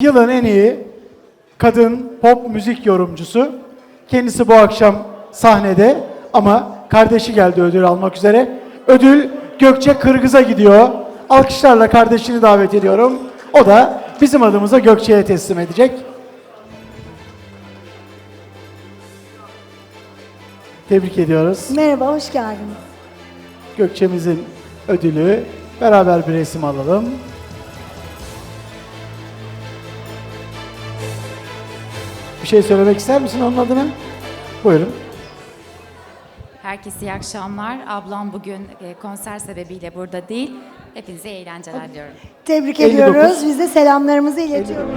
yılın en iyi kadın pop müzik yorumcusu. Kendisi bu akşam sahnede ama kardeşi geldi ödül almak üzere. Ödül Gökçe Kırgız'a gidiyor. Alkışlarla kardeşini davet ediyorum. O da bizim adımıza Gökçe'ye teslim edecek. Tebrik ediyoruz. Merhaba, hoş geldiniz. Gökçe'mizin ödülü. Beraber bir resim alalım. Bir şey söylemek ister misin onun adına? Buyurun. Herkese iyi akşamlar. Ablam bugün e, konser sebebiyle burada değil. Hepinize eğlenceler diliyorum. Tebrik 59. ediyoruz. Biz de selamlarımızı iletiyoruz.